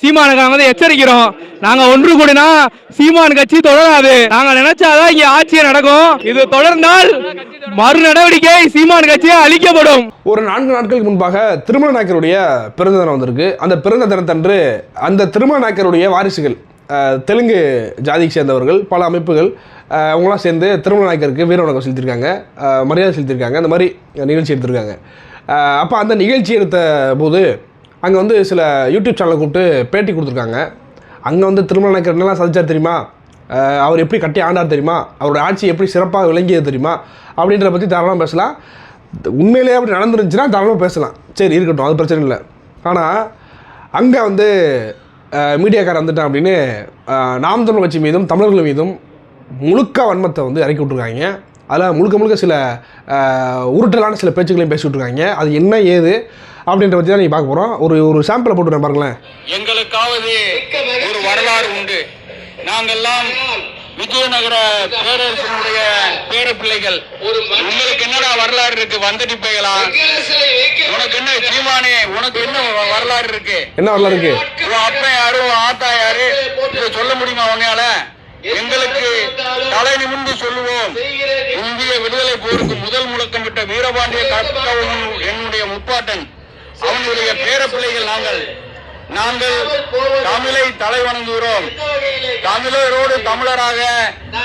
சீமானுக்கு வந்து எச்சரிக்கிறோம். நாங்க ஒன்று கூடினா சீமான் கட்சி தொடராது. நாங்க நினைச்சாதான் இங்க ஆட்சி நடக்கும். இது தொடர்ந்தால் மறு நடவடிக்கை சீமான் கட்சியை அளிக்கப்படும். ஒரு நான்கு நாட்களுக்கு முன்பாக திருமண நாயக்கருடைய பிறந்த தினம் வந்திருக்கு. அந்த பிறந்த தினத்தன்று அந்த திருமண நாயக்கருடைய வாரிசுகள் தெலுங்கு ஜாதியை சேர்ந்தவர்கள் பல அமைப்புகள் அவங்களாம் சேர்ந்து திருமண நாயக்கருக்கு வீர வணக்கம் செலுத்தியிருக்காங்க. மரியாதை செலுத்தியிருக்காங்க. அந்த மாதிரி நிகழ்ச்சி எடுத்திருக்காங்க. அப்போ அந்த நிகழ்ச்சி எடுத்த போது அங்கே வந்து சில யூடியூப் சேனலை கூப்பிட்டு பேட்டி கொடுத்துருக்காங்க. அங்கே வந்து திருமண நாயக்கர் என்னெல்லாம் சாதிச்சார் தெரியுமா அவர் எப்படி கட்டி ஆண்டார் தெரியுமா? அவரோட ஆட்சி எப்படி சிறப்பாக விளங்கியது தெரியுமா? அப்படின்றத பற்றி தாராளமாக பேசலாம். உண்மையிலேயே அப்படி நடந்துருந்துச்சுன்னா தாராளமாக பேசலாம். சரி இருக்கட்டும் அது பிரச்சனை இல்லை. ஆனால் அங்கே வந்து மீடியாக்காரர் வந்துட்டான் அப்படின்னு நாம் தமிழ் கட்சி மீதும் தமிழர்கள் மீதும் முழுக்க வன்மத்தை வந்து இறக்கி விட்ருக்காங்க அதில் முழுக்க முழுக்க சில உருட்டலான சில பேச்சுக்களையும் பேசி விட்ருக்காங்க அது என்ன ஏது அப்படின்ற பற்றி தான் நீங்கள் பார்க்க போகிறோம் ஒரு ஒரு சாம்பிளை போட்டுறேன் பாருங்களேன். எங்களுக்காவது ஒரு வரலாறு உண்டு. நாங்கெல்லாம் விஜயநகர பேரரசனுடைய பேர பிள்ளைகள் உங்களுக்கு என்னடா வரலாறு இருக்கு? வந்துட்டு உனக்கு என்ன சீமானே உனக்கு என்ன வரலாறு இருக்கு? என்ன வரலாறு இருக்கு? அப்பா யாரு ஆத்தா யாரு சொல்ல முடியுமா உன்னால எங்களுக்கு தலை நிமிர்ந்து சொல்லுவோம். இந்திய விடுதலை போருக்கு முதல் முழக்கம் விட்ட வீரபாண்டிய கட்டபொம்மன் என்னுடைய முப்பாட்டன். அவனுடைய பேரப்பிள்ளைகள் நாங்கள். நாங்கள் தமிழை தலை வணங்குகிறோம். தமிழரோடு தமிழராக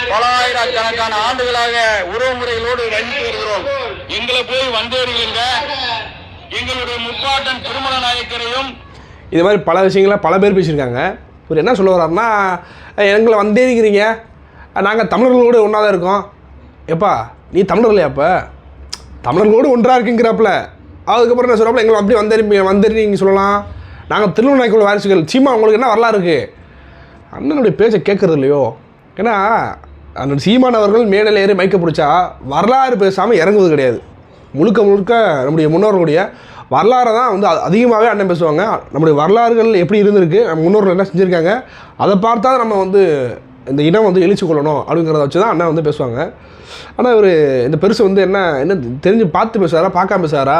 பல ஆயிரக்கணக்கான ஆண்டுகளாக உறவு முறைகளோடு வகித்து வருகிறோம். எங்களை போய் வந்தேறுகின்ற எங்களுடைய முப்பாட்டன் திருமண நாயக்கரையும் இது மாதிரி பல விஷயங்களை பல பேர் பேசியிருக்காங்க. இவர் என்ன சொல்ல வர்றாருன்னா எங்களை வந்தேறிக்கிறீங்க நாங்கள் தமிழர்களோடு ஒன்றா தான் இருக்கோம். எப்பா நீ தமிழர் இல்லையா அப்போ? தமிழர்களோடு ஒன்றாக இருக்குங்கிறாப்புல. அதுக்கப்புறம் என்ன சொல்கிறாப்புல எங்களை அப்படி வந்தேறி வந்தேறி நீங்கள் சொல்லலாம். நாங்கள் திருவண்ணாய்க்குள்ள வாரிசுகள். சீமா உங்களுக்கு என்ன வரலாறு இருக்குது அண்ணனுடைய பேச்சை கேட்குறது இல்லையோ? ஏன்னா அண்ணன் சீமானவர்கள் மேடல் ஏறி மயக்க பிடிச்சா வரலாறு பேசாமல் இறங்குவது கிடையாது. முழுக்க முழுக்க நம்முடைய முன்னோர்களுடைய வரலாறை தான் வந்து அதிகமாகவே அண்ணன் பேசுவாங்க. நம்முடைய வரலாறுகள் எப்படி இருந்திருக்கு நம்ம முன்னோர்கள் என்ன செஞ்சுருக்காங்க அதை பார்த்தா நம்ம வந்து இந்த இனம் வந்து எழுச்சி கொள்ளணும் அப்படிங்கிறத வச்சு தான் அண்ணன் வந்து பேசுவாங்க. ஆனால் இவர் இந்த பெருசு வந்து என்ன என்ன தெரிஞ்சு பார்த்து பேசுகிறாரா பார்க்காம பேசுகிறாரா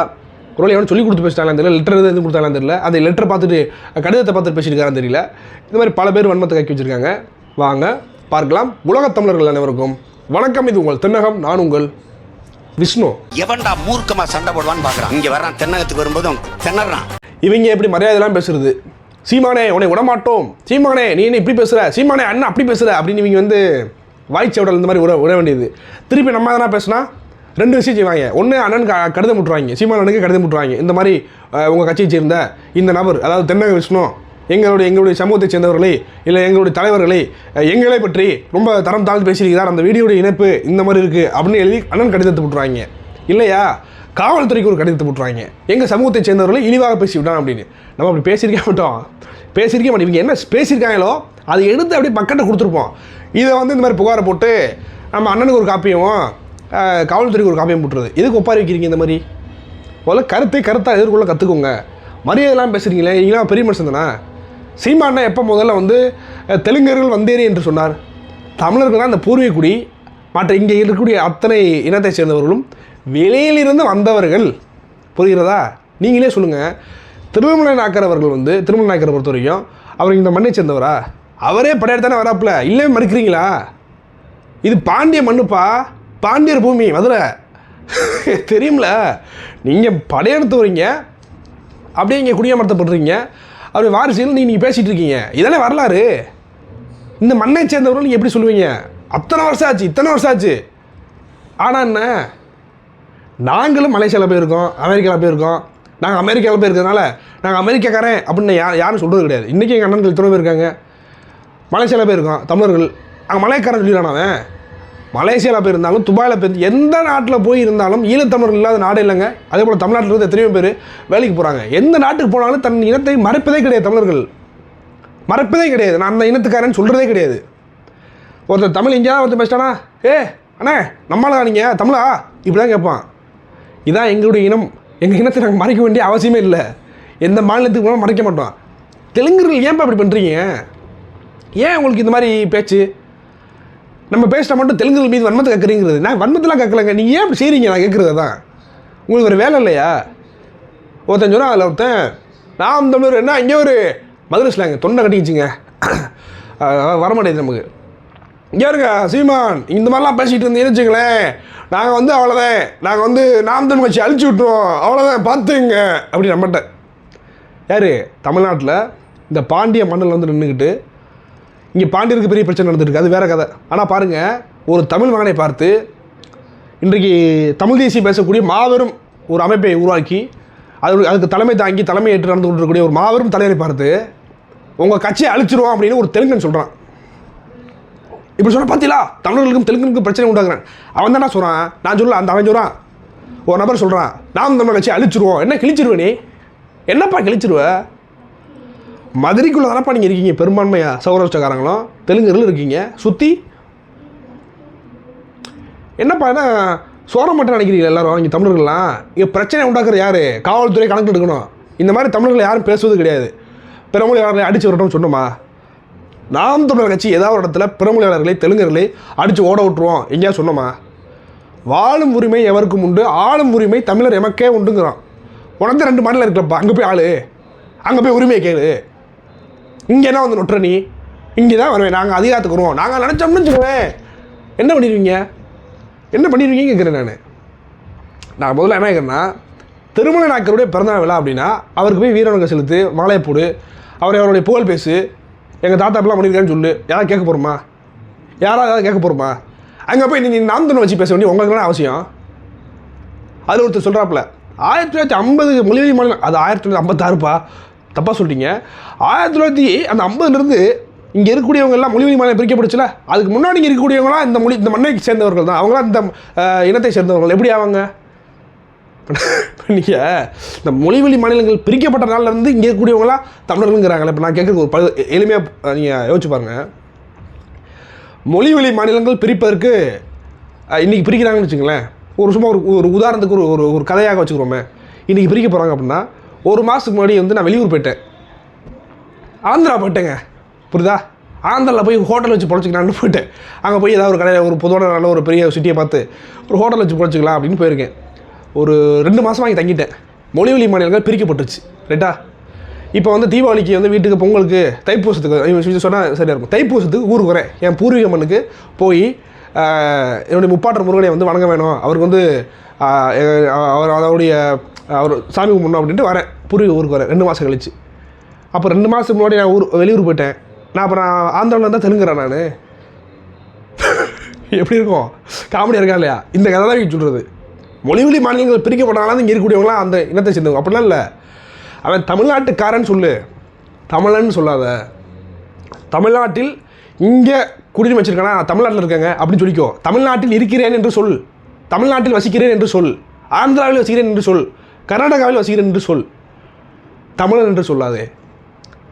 ஒரு எவனும் சொல்லி கொடுத்து பேசிட்டாங்களான்னு தெரியல லெட்டர் எதுவும் எதுவும் தெரியல. அந்த லெட்டர் பார்த்துட்டு கடிதத்தை பார்த்துட்டு பேசியிருக்காரான்னு தெரியல. இந்த மாதிரி பல பேர் வன்மத்தை கக்கி வச்சிருக்காங்க. வாங்க பார்க்கலாம் உலகத் தமிழர்கள் அனைவருக்கும். வணக்கம் இது உங்கள் தென்னகம் நான் உங்கள் விஷ்ணு. எவன்டா மூர்க்கமா சண்டை போடுவான்னு பாக்குறான். இங்க வர்றான் தென்னகத்துக்கு வரும்போதும் திணறான். இவங்க எப்படி மரியாதைலாம் பேசுறது. சீமானே உன்னை விடமாட்டோம் சீமானே நீ என்ன இப்படி பேசுற? சீமானே அண்ணன் அப்படி பேசுற? அப்படின்னு இவங்க வந்து வாய்ச்சவடல் இந்த மாதிரி விட விட வேண்டியது. திருப்பி நம்ம எதனா பேசுனா ரெண்டு விஷயம் செய்வாங்க. ஒன்று அண்ணன் க கடிதம் விட்டுருவாங்க சீமான் அண்ணனுக்கு கடிதம் விட்டுருவாங்க இந்த மாதிரி உங்கள் கட்சியை சேர்ந்த இந்த நபர் அதாவது தென்னக விஷ்ணு எங்களுடைய எங்களுடைய சமூகத்தை சேர்ந்தவர்களே இல்லை எங்களுடைய தலைவர்களே எங்களை பற்றி ரொம்ப தரம் தாழ்ந்து பேசியிருக்கிறார். அந்த வீடியோடைய இணைப்பு இந்த மாதிரி இருக்குது அப்படின்னு எழுதி அண்ணன் கடிதத்தை போட்டுருவாங்க. இல்லையா? காவல்துறைக்கு ஒரு கடிதத்தை போட்டுருவாங்க. எங்கள் சமூகத்தை சேர்ந்தவர்களே இழிவாக பேசி விட்டான் அப்படின்னு. நம்ம அப்படி பேசியிருக்க மாட்டோம். பேசியிருக்க மாட்டோம். இவங்க என்ன பேசியிருக்காங்களோ அதை எடுத்து அப்படியே பக்கெட்டை கொடுத்துருப்போம். இதை வந்து இந்த மாதிரி புகாரை போட்டு நம்ம அண்ணனுக்கு ஒரு காப்பியும் காவல்துறைக்கு ஒரு காப்பியும் போட்டுருது. எதுக்கு ஒப்பாரி வைக்கிறீங்க இந்த மாதிரி? முதல்ல கருத்தை கருத்தாக எதிர்கொள்ள கற்றுக்கோங்க மரியாதைலாம் பேசுகிறீங்களே நீங்களாம் பெரிய மனுஷன் தானே? சீமானா எப்போ முதல்ல வந்து தெலுங்கர்கள் வந்தேரி என்று சொன்னார். தமிழர்கள் தான் அந்த பூர்வீகுடி மற்ற இங்கே இருக்கக்கூடிய அத்தனை இனத்தை சேர்ந்தவர்களும் வெளியிலிருந்து வந்தவர்கள். புரிகிறதா? நீங்களே சொல்லுங்கள் திருமலை நாயக்கர் அவர்கள் வந்து திருமலை நாயக்கரை பொறுத்த வரைக்கும் அவர் இந்த மண்ணை சேர்ந்தவரா? அவரே படையெடுத்தானே வராப்புல. இல்லை மறுக்கிறீங்களா? இது பாண்டிய மண்ணுப்பா? பாண்டியர் பூமி மதுரை. தெரியும்ல. நீங்கள் படையெடுத்து வரீங்க. அப்படியே இங்கே குடியமர்த்தப்படுறீங்க. அவர் வாரிசுகள் நீங்கள் நீங்கள் பேசிகிட்டு இருக்கீங்க இதெல்லாம் வரலாறு. இந்த மண்ணை சேர்ந்தவர்கள் நீங்கள் எப்படி சொல்லுவீங்க? அத்தனை வருஷம் ஆச்சு இத்தனை வருஷம் ஆச்சு. ஆனால் என்ன? நாங்களும் மலேசியாவில் போயிருக்கோம் அமெரிக்காவில் போயிருக்கோம். நாங்கள் அமெரிக்காவில் போயிருக்கிறதுனால நாங்கள் அமெரிக்காக்காரன் அப்படின்னு யார் யாரும் சொல்கிறது கிடையாது. இன்றைக்கி எங்கள் அண்ணன்கள் எத்தனை பேர் இருக்காங்க? மலேசியாவில் போயிருக்கோம் தமிழர்கள். அங்கே மலையக்காரன் சொல்லிடுறான் அவன். மலேசியாவில் போயிருந்தாலும் துபாயில் போய் எந்த நாட்டில் போய் இருந்தாலும் ஈழத்தமிழர்கள் இல்லாத நாடு இல்லைங்க. அதே போல் தமிழ்நாட்டில் இருந்து எத்தனையோ பேர் வேலைக்கு போகிறாங்க எந்த நாட்டுக்கு போனாலும் தன் இனத்தை மறைப்பதே கிடையாது தமிழர்கள். மறைப்பதே கிடையாது. நான் அந்த இனத்துக்காரன் சொல்கிறதே கிடையாது. ஒருத்தர் தமிழ் எங்கேயாவது ஒருத்தர் பேசிட்டானா ஏ அண்ணே நம்மளா நீங்கள் தமிழா? இப்படி தான் கேட்பான். இதான் எங்களுடைய இனம். எங்கள் இனத்தை நாங்கள் மறைக்க வேண்டிய அவசியமே இல்லை. எந்த மாநிலத்துக்கு போனாலும் மறைக்க மாட்டோம். தெலுங்குகள் ஏன்ப்பா இப்படி பண்ணுறீங்க ஏன் உங்களுக்கு இந்த மாதிரி பேச்சு? நம்ம பேசினா மட்டும் தெலுங்குகள் மீது வன்மத்தை கேட்குறீங்கிறது நான் வன்மத்தெலாம் கேட்கலங்க நீங்கள் ஏன் செய்கிறீங்க நான் கேட்குறது தான் உங்களுக்கு ஒரு வேலை இல்லையா? ஒருத்தன் சொன்னால் அதில் ஒருத்தன் நாம் தமிழர் என்ன இங்கே ஒரு மதுரை ஸ்லாங் தொண்டை கட்டிக்கிச்சுங்க. வரமாட்டேது நமக்கு. இங்கே இருங்க சீமான் இந்த மாதிரிலாம் பேசிகிட்டு இருந்தீங்கன்னு வச்சுங்களேன் நாங்கள் வந்து அவ்வளோதான் நாங்கள் வந்து நாம் தமிழ் கட்சி அழிச்சு விட்டுருவோம். அவ்வளோதான் பார்த்துங்க அப்படி நம்மகிட்ட யார்? தமிழ்நாட்டில் இந்த பாண்டிய மண்ணில் வந்து நின்றுக்கிட்டு இங்கே பாண்டியருக்கு பெரிய பிரச்சனை நடந்துட்டு அது வேற கதை. ஆனால் பாருங்கள் ஒரு தமிழ் மகனை பார்த்து இன்றைக்கு தமிழ் தேசிய பேசக்கூடிய மாபெரும் ஒரு அமைப்பை உருவாக்கி அது அதுக்கு தலைமை தாங்கி தலைமை ஏற்று நடந்து கொண்டிருக்கக்கூடிய ஒரு மாபெரும் தலைவரை பார்த்து உங்கள் கட்சியை அழிச்சிருவோம் அப்படின்னு ஒரு தெலுங்கன் சொல்கிறான் இப்படி சொன்ன பார்த்தீங்களா தமிழர்களுக்கும் தெலுங்குக்கும் பிரச்சனை உண்டாக்குறேன். அவன் தானே சொல்கிறான் நான் சொல்லல அந்த அவன் சொல்கிறான் ஒரு நபர் சொல்கிறான் நாம் தமிழ் கட்சி அழிச்சிருவோம். என்ன கிழிச்சிருவே நீ? என்னப்பா கிழிச்சிருவேன் மதுரைக்குள்ளே தானப்பா நீங்கள் இருக்கீங்க பெரும்பான்மையாக சௌராஷ்டிரக்காரங்களும் தெலுங்குகளும் இருக்கீங்க. சுற்றி என்னப்பா என்ன சோற மட்டும் நினைக்கிறீங்க எல்லாரும்? இங்கே தமிழர்கள்லாம்? இங்கே பிரச்சனை உண்டாக்குற யார்? காவல்துறை கணக்கு எடுக்கணும். இந்த மாதிரி தமிழர்கள் யாரும் பேசுவது கிடையாது. பிறமொழியாளர்களை அடித்து வரட்டும் சொன்னோமா? நாம் தமிழர் கட்சி ஏதாவது ஒரு இடத்துல பிறமொழியாளர்களை தெலுங்கர்களை அடித்து ஓட விட்டுருவோம். எங்கேயா சொன்னோமா? வாழும் உரிமை எவருக்கும் உண்டு? ஆளும் உரிமை தமிழர் எமக்கே உண்டுங்கிறான். உனக்கு ரெண்டு மாநிலம் இருக்கலப்பா அங்கே போய் ஆளு. அங்கே போய் உரிமையை கேளு. இங்கே என்ன வந்து நொட்டுற நீ. இங்கே தான் வருவேன். நாங்கள் அதிகாரத்துக்கு வருவோம். நாங்கள் நினச்சோம்னு வச்சுக்கோவேன் என்ன பண்ணிடுவீங்க? என்ன பண்ணிடுவீங்க கேட்குறேன் நான். நான் முதல்ல என்ன கேட்குறேன்னா திருமலை நாயக்கருடைய பிறந்தநாள் விழா அப்படின்னா அவருக்கு போய் வீரவணக்கம் செலுத்து மாலையை போடு அவரை அவருடைய புகழ் பேசு எங்கள் தாத்தா இப்படிலாம் பண்ணியிருக்கான்னு சொல்லு. யாராவது கேட்க போகிறோமா யாராவது ஏதாவது கேட்க போகிறோமா அங்கே போய் நீங்கள் நாம் வச்சு பேச வேண்டிய உங்களுக்கு அவசியம்? அது ஒருத்தர் சொல்கிறாப்புல ஆயிரத்தி தொள்ளாயிரத்தி ஐம்பது மொழிவழி மாநிலம் அது ஆயிரத்தி தொள்ளாயிரத்தி ஐம்பத்தாறுப்பா? தப்பாக சொல்லிட்டீங்க ஆயிரத்தி தொள்ளாயிரத்தி அந்த ஐம்பதுலேருந்து இங்கே இருக்கக்கூடியவங்க எல்லாம் மொழி மாநிலம் பிரிக்கப்படுச்சுல அதுக்கு முன்னாடி இங்கே இருக்கக்கூடியவங்களாம் இந்த மொழி இந்த மண்ணை சேர்ந்தவர்கள் தான்? அவங்களாம் இந்த இனத்தை சேர்ந்தவர்கள். எப்படி ஆவாங்க நீங்கள் இந்த மொழிவெளி மாநிலங்கள் பிரிக்கப்பட்ட நாள்லேருந்து இங்கே இருக்கக்கூடியவங்களாம் தமிழர்களுங்கிறாங்களே. இப்போ நான் கேட்குறது ஒரு ப எளிமையாக நீங்கள் யோசிச்சு பாருங்கள் மொழிவெளி மாநிலங்கள் பிரிப்பதற்கு இன்றைக்கி பிரிக்கிறாங்கன்னு வச்சுங்களேன் ஒரு சும்மா ஒரு ஒரு உதாரணத்துக்கு ஒரு ஒரு ஒரு கதையாக வச்சுக்கிறோமே. இன்றைக்கி பிரிக்க போகிறாங்க அப்படின்னா ஒரு மாதத்துக்கு முன்னாடி வந்து நான் வெளியூர் போயிட்டேன். ஆந்திரா போயிட்டேங்க. புரியுதா? ஆந்திராவில் போய் ஹோட்டல் வச்சு பொழைச்சிக்கலாம்னு போயிட்டேன். அங்கே போய் ஏதாவது ஒரு கடையில் ஒரு பொதுவான நல்ல ஒரு பெரிய சிட்டியை பார்த்து ஒரு ஹோட்டல் வச்சு பொழைச்சிக்கலாம் அப்படின்னு போயிருக்கேன். ஒரு ரெண்டு மாதம் வாங்கி தங்கிட்டேன். மொழிவழி மாநிலங்கள் பிரிக்கப்பட்டுருச்சு. ரைட்டா இப்போ வந்து தீபாவளிக்கு வந்து வீட்டுக்கு பொங்கலுக்கு தைப்பூசத்துக்கு சொன்னால் சரியாக இருக்கும். தைப்பூசத்துக்கு ஊருக்கு வரேன். என் பூர்வீக மண்ணுக்கு போய் என்னுடைய முப்பாட்டர் முருகனை வந்து வணங்க வேணும். அவருக்கு வந்து அவர் அவருடைய அவர் சாமி கும்பிடணும் அப்படின்ட்டு வரேன். பூர்வீக ஊருக்கு வரேன். ரெண்டு மாதம் கழிச்சு. அப்போ ரெண்டு மாதத்துக்கு முன்னாடி நான் ஊர் வெளியூர் போயிட்டேன். நான் அப்புறம் ஆந்திராவில் இருந்தால் தெலுங்குறேன் நான். எப்படி இருக்கும்? காமெடியாக இருக்கா இல்லையா? இந்த கதை தான் இங்கே சொல்கிறது மொழிவழி மாநிலங்கள் பிரிக்கப்பட்டாலும் இங்கே இருக்கக்கூடியவங்களாம் அந்த இனத்தை சேர்ந்தவங்க. அப்படிலாம் இல்லை. அவன் தமிழ்நாட்டுக்காரன் சொல்லு. தமிழன்னு சொல்லாத. தமிழ்நாட்டில் இங்கே குடியுரிமை வச்சிருக்கானா? தமிழ்நாட்டில் இருக்காங்க. அப்படின்னு சொல்லிக்கோ. தமிழ்நாட்டில் இருக்கிறேன் என்று சொல். தமிழ்நாட்டில் வசிக்கிறேன் என்று சொல். ஆந்திராவில் வசிக்கிறேன் என்று சொல். கர்நாடகாவில் வசிக்கிறேன் என்று சொல். தமிழன் என்று சொல்லாதே.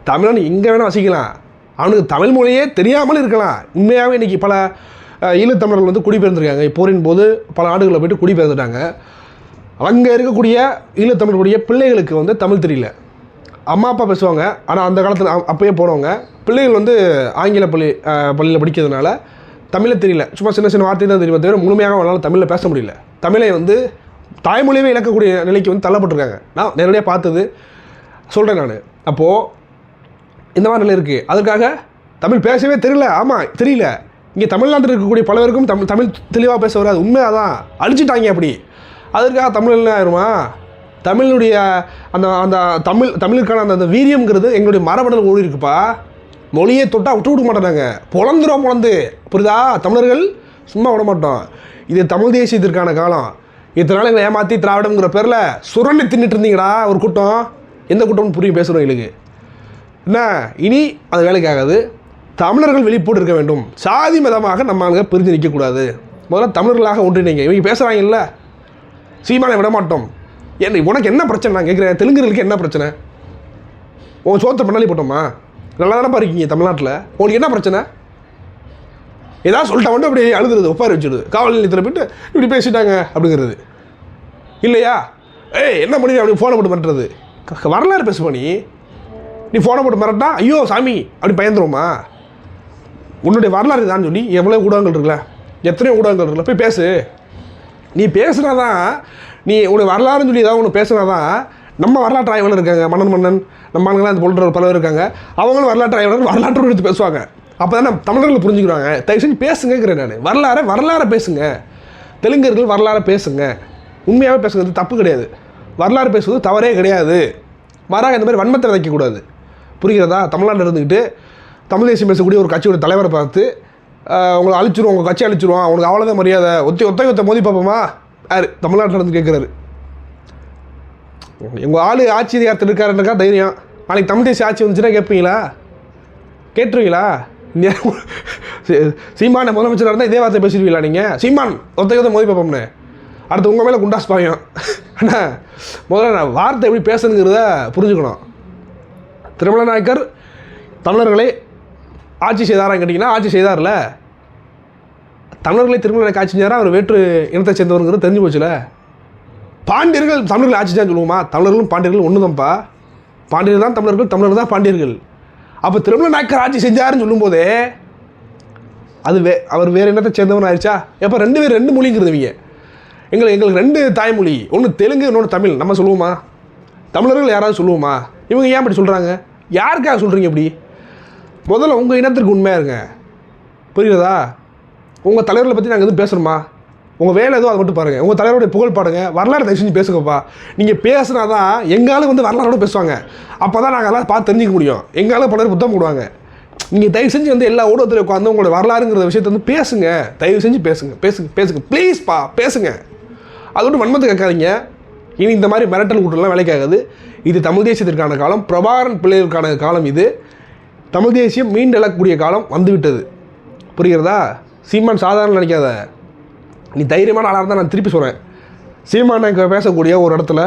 தமிழன் எங்கே வேணால் வசிக்கலாம். அவனுக்கு தமிழ் மொழியே தெரியாமல் இருக்கலாம். உண்மையாகவே இன்றைக்கி பல ஈழத்தமிழர்கள் வந்து குடிபெயர்ந்திருக்காங்க. போரின் போது பல நாடுகளில் போயிட்டு குடிபெயர்ந்துட்டாங்க. அங்கே இருக்கக்கூடிய ஈழத்தமிழர்களுடைய பிள்ளைகளுக்கு வந்து தமிழ் தெரியல. அம்மா அப்பா பேசுவாங்க. ஆனால் அந்த காலத்தில் அப்பயே போனவங்க. பிள்ளைகள் வந்து ஆங்கில பள்ளி பள்ளியில் படிக்கிறதுனால தமிழை தெரியல. சும்மா சின்ன சின்ன வார்த்தை தான் தெரியுமா தவிர முழுமையாக அவங்களால தமிழில் பேச முடியல. தமிழை வந்து தாய்மொழியவே இழக்கக்கூடிய நிலைக்கு வந்து தள்ளப்பட்டிருக்காங்க. நான் நேரடியாக பார்த்தது சொல்கிறேன் நான். அப்போது இந்த மாதிரி நிலை இருக்குது அதுக்காக தமிழ் பேசவே தெரியல. ஆமாம் தெரியல. இங்கே தமிழ்நாட்டில் இருக்கக்கூடிய பலருக்கும் தமிழ் தமிழ் தெளிவாக பேச வராது. உண்மை அதான் அழிச்சிட்டாங்க அப்படி. அதற்காக தமிழ் என்ன ஆயிருமா? தமிழுடைய அந்த அந்த தமிழ் தமிழுக்கான அந்த அந்த வீரியம்ங்கிறது எங்களுடைய மரபடல் ஓடி இருக்குப்பா. மொழியை தொட்டால் விட்டு விட மாட்டேனாங்க. பொழந்துடும் பொழந்து. புரியுதா? தமிழர்கள் சும்மா விட மாட்டோம். இது தமிழ் தேசியத்திற்கான காலம். இத்தனை நாள் ஏமாற்றி திராவிடங்கிற பேரில் சுரண்டி தின்னுட்டு இருந்தீங்கடா ஒரு கூட்டம். எந்த கூட்டம்னு புரியும் பேசுகிறோம் எங்களுக்கு. என்ன? இனி அது வேலைக்கு ஆகாது. தமிழர்கள் வெளிப்போடு இருக்க வேண்டும். சாதி மதமாக நம்ம ஆளுங்க பிரிஞ்சு நிற்கக்கூடாது முதல்ல தமிழர்களாக ஒன்றிணைங்க. இவங்க பேசுகிறாங்கல்ல சீமானை விட மாட்டோம். என்ன உனக்கு என்ன பிரச்சனை? நான் கேட்குறேன் தெலுங்குகளுக்கு என்ன பிரச்சனை? உன் சோத்தை பண்ணாலே போட்டோமா? நல்லா தானப்பா இருக்கீங்க தமிழ்நாட்டில்? உங்களுக்கு என்ன பிரச்சனை? ஏதாவது சொல்லிட்டா மட்டும் அப்படி அழுதுறது உட்கார வச்சுடுது காவல் நிலையத்தில் போயிட்டு இப்படி பேசிட்டாங்க அப்படிங்கிறது. இல்லையா? ஏய் என்ன பண்ணி அப்படி ஃபோனை போட்டு பண்ணுறது வரலாறு பேசுவா நீ? நீ ஃபோனை போட்டு மிரட்டா ஐயோ சாமி அப்படி பயந்துருமா உன்னுடைய வரலாறு தான் சொல்லி எவ்வளோ ஊடகங்கள் இருக்குல்ல? எத்தனையோ ஊடகங்கள் இருக்குல்ல? போய் பேசு. நீ பேசுனா தான் நீ உன்னுடைய வரலாறுன்னு சொல்லி ஏதாவது ஒன்று பேசுனா தான் நம்ம வரலாற்று ஆய்வாளர் இருக்காங்க மன்னன் மன்னன் நம்ம ஆளுங்களாம் அந்த போன்ற பலர் இருக்காங்க. அவங்களும் வரலாற்று ஆய்வாளர் வரலாற்றோடு எடுத்து பேசுவாங்க. அப்போ தானே தமிழர்கள் புரிஞ்சுக்கிறாங்க. தயவு செஞ்சு பேசுங்கிறேன் நான். வரலாறு வரலாறு பேசுங்க. தெலுங்கர்கள் வரலாறு பேசுங்க. உண்மையாகவே பேசுகிறது தப்பு கிடையாது. வரலாறு பேசுவது தவறே கிடையாது. மாறாக இந்த மாதிரி வன்மத்தை விதைக்கக்கூடாது. புரிகிறதா? தமிழ்நாட்டில் இருந்துக்கிட்டு தமிழ் தேசியம் பேசக்கூடிய ஒரு கட்சியோட தலைவரை பார்த்து ஆஹ், உங்களை அழிச்சிருவோம் உங்கள் கட்சி அழிச்சிருவோம் அவனுக்கு அவ்வளோதான் மரியாதை. ஒத்தி ஒத்தை ஒத்த மோதி பார்ப்போமா? யார்? தமிழ்நாட்டில் இருந்து கேட்குறாரு. எங்கள் ஆள் ஆட்சி அதிகாரத்தில் இருக்காருன்றக்கா தைரியம். நாளைக்கு தமிழ் தேசிய ஆட்சி வந்துச்சுன்னா கேட்பீங்களா? கேட்டுருவீங்களா? சீமான முதலமைச்சராக இருந்தால் இதே வார்த்தை பேசிடுவீங்களா நீங்கள் சீமான் ஒத்தை ஒத்த மோதி பார்ப்போம்னு. அடுத்து உங்கள் மேலே குண்டாஸ் பாயும். அண்ணா முதல்ல நான் வார்த்தை எப்படி பேசணுங்கிறத புரிஞ்சுக்கணும். திருமல நாயக்கர் தமிழர்களை ஆட்சி செய்தாரான்னு கேட்டிங்கன்னா ஆட்சி செய்தார்ல. தமிழர்களை திருமண நாயக்கர் ஆட்சி செஞ்சாரா? அவர் வேற்று இனத்தை சேர்ந்தவருங்கிறது தெரிஞ்சு போச்சுல. பாண்டியர்கள் தமிழர்கள் ஆட்சி தான் சொல்லுவோமா? தமிழர்களும் பாண்டியர்களும் ஒன்று தான்ப்பா பாண்டியர்கள் தான் தமிழர்கள் தமிழர்கள் தான் பாண்டியர்கள். அப்போ திருமண நாயக்கர் ஆட்சி செஞ்சாருன்னு சொல்லும்போதே அது வே அவர் வேறு இனத்தை சேர்ந்தவன் ஆயிடுச்சா? எப்போ ரெண்டு பேர் ரெண்டு மொழிங்கிறதுவீங்க எங்களுக்கு எங்களுக்கு ரெண்டு தாய்மொழி ஒன்று தெலுங்கு இன்னொன்று தமிழ். நம்ம சொல்லுவோமா? தமிழர்கள் யாராவது சொல்லுவோமா? இவங்க ஏன் இப்படி சொல்கிறாங்க யாருக்காக சொல்கிறீங்க இப்படி? முதல்ல உங்கள் இனத்திற்கு உண்மையாக இருங்க. புரியுறதா உங்கள் தலைவர்களை பற்றி நாங்கள் எதுவும் பேசணுமா? உங்கள் வேலை எதுவும் அதை மட்டும் பாருங்கள் உங்கள் தலைவருடைய புகழ் பாடுங்க. வரலாறு தயவு செஞ்சு பேசுங்கப்பா. நீங்கள் பேசுனா தான் எங்காலும் வந்து வரலாறோட பேசுவாங்க. அப்போ தான் நாங்கள் எல்லாம் பார்த்து தெரிஞ்சிக்க முடியும். எங்காலும் பலர் புத்தகம் போடுவாங்க. நீங்கள் தயவு செஞ்சு வந்து எல்லா ஊடகத்தில் உட்காந்து உங்களோட வரலாறுங்கிற விஷயத்தை வந்து பேசுங்க. தயவு செஞ்சு பேசுங்க. பேசுங்க. பேசுங்க. ப்ளீஸ்ப்பா பேசுங்க. அது மட்டும் வன்மத்தை கேட்காதீங்க. இனி இந்த மாதிரி மிரட்டல் கூட்டம்லாம் வேலைக்காகாது இது தமிழ் தேசியத்திற்கான காலம். பிரபாகரன் பிள்ளைகளுக்கான காலம் இது. தமிழ் தேசியம் மீண்டெழக்கூடிய காலம் வந்துவிட்டது. புரிகிறதா? சீமான் சாதாரண நினைக்காத. நீ தைரியமான ஆளாக இருந்தால் நான் திருப்பி சொல்கிறேன் சீமான் இங்கே பேசக்கூடிய ஒரு இடத்துல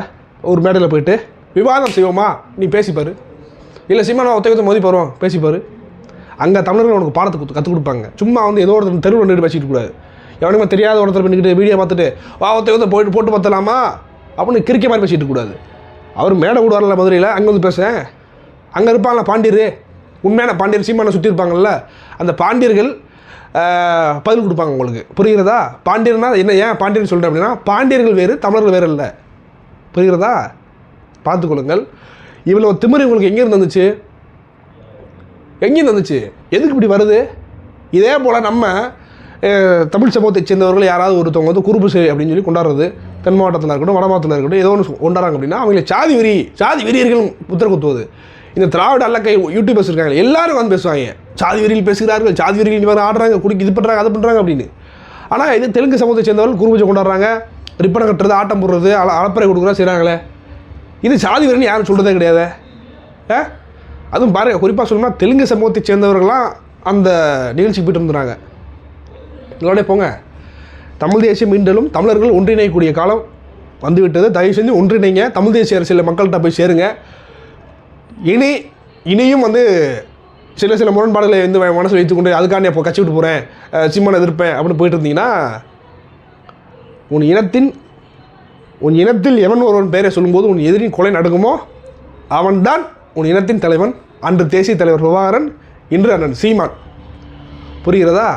ஒரு மேடையில் போயிட்டு விவாதம் செய்வோமா? நீ பேசிப்பார் இல்லை சீமானா ஒத்த மோதி போகிறோம் பேசிப்பார் அங்கே தமிழர்கள் உனக்கு பாடத்தை கொடுத்து கற்றுக் கொடுப்பாங்க. சும்மா வந்து ஏதோ ஒருத்தர் தெருவில் நின்று பேசிட்டு கூடாது. எவனுமே தெரியாத ஒருத்தர் பண்ணிக்கிட்டு வீடியோ பார்த்துட்டு வா ஒத்த ஒத்த போயிட்டு போட்டு பார்த்தலாமா அப்படின்னு கிரிக்க மாதிரி பேசிட்டு கூடாது. அவர் மேடை விடுவார்ல மதுரையில் அங்கே வந்து பேச. அங்கே இருப்பாங்களா பாண்டியர். உண்மையான பாண்டியர் சீமானை சுற்றி இருப்பாங்கல்ல. அந்த பாண்டியர்கள் பதில் கொடுப்பாங்க உங்களுக்கு. புரிகிறதா? பாண்டியர்னா என்ன ஏன் பாண்டியர் சொல்கிறேன் அப்படின்னா பாண்டியர்கள் வேறு தமிழர்கள் வேறு இல்லை. புரிகிறதா? பார்த்துக்கொள்ளுங்கள். இவ்வளோ திமிரு உங்களுக்கு எங்கேருந்து வந்துச்சு? எங்கேருந்து வந்துச்சு? எதுக்கு இப்படி வருது? இதே போல் நம்ம தமிழ் சமூகத்தை சேர்ந்தவர்கள் யாராவது ஒருத்தவங்க வந்து குறுப்பு செய் அப்படின்னு சொல்லி கொண்டாடுறது தென் மாவட்டத்தில் இருக்கட்டும் வட மாவட்டத்தில் இருக்கட்டும் ஏதோ ஒன்று கொண்டாடுறாங்க அப்படின்னா அவங்களை சாதி வெறி சாதி வெறியர்கள் புத்தர் குத்துவது. இந்த திராவிட அல்லக்கை யூடியூபர்ஸ் இருக்காங்க எல்லாரும் வந்து பேசுவாங்க. சாதி வெறியில் பேசுகிறார்கள் சாதி வெறியில் இவங்க ஆடுறாங்க குடிக்கு இது பண்ணுறாங்க அது பண்ணுறாங்க அப்படின்னு. ஆனால் இது தெலுங்கு சமூகத்தை சேர்ந்தவர்கள் குருபூஜை கொண்டாடுறாங்க ரிப்பனை கட்டுறது ஆட்டம் போடுறது அல அளப்பறை கொடுக்குறா செய்கிறாங்களே இது சாதி வெறின்னு யாரும் சொல்கிறதே கிடையாது. ஆ? அதுவும் பாருங்கள் குறிப்பாக சொல்லணும்னா தெலுங்கு சமூகத்தை சேர்ந்தவர்கள்லாம் அந்த நிகழ்ச்சிக்கு போயிட்டு வந்துடுறாங்க. இதோடய போங்க. தமிழ் தேசியம் மீண்டலும் தமிழர்கள் ஒன்றிணையக்கூடிய காலம் வந்துவிட்டது. தயவு செஞ்சு ஒன்றிணைங்க. தமிழ் தேசிய அரசியல் மக்கள்கிட்ட போய் சேருங்க. இனி இனியும் வந்து சில சில முரண்பாடுகளை வந்து மனசில் வைத்துக்கொண்டு அதுக்காண்டி அப்போ கட்சி விட்டு போகிறேன் சிம்மனை எதிர்ப்பேன் அப்படின்னு போயிட்டு இருந்தீங்கன்னா உன் இனத்தின் உன் இனத்தில் எவன் ஒருவன் பெயரை சொல்லும்போது உன் எதிரின் கொலை நடக்குமோ அவன்தான் உன் இனத்தின் தலைவன். அன்று தேசிய தலைவர் பிரபாகரன் இன்று அண்ணன் சீமான். புரிகிறதா?